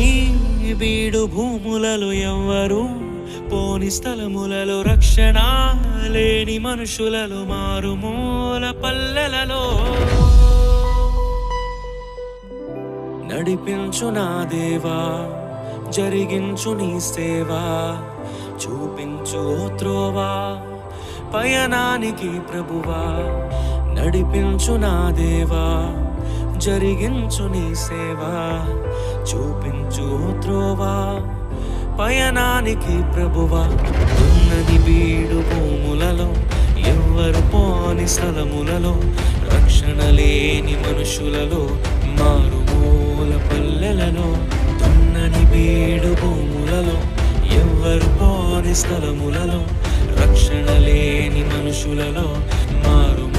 దున్నని బీడు భూములలో ఎవ్వరు పోని స్థలములలో రక్షణ లేని మనుషులలో మారుమూల పల్లెలలో. నడిపించు నా దేవా జరిగించు నీ సేవా చూపించు త్రోవా పయనానికి ప్రభువా. నడిపించు నా దేవా జరిగించు నీ సేవా చూపించు త్రోవా పయనానికి ప్రభువా. ఉన్నది బీడు భూములలో ఎవ్వరు పోని స్థలములలో రక్షణ లేని మనుషులలో మారుమూల పల్లెలలో. దున్నని బీడు భూములలో ఎవ్వరు పోని స్థలములలో రక్షణ లేని మనుషులలో మారు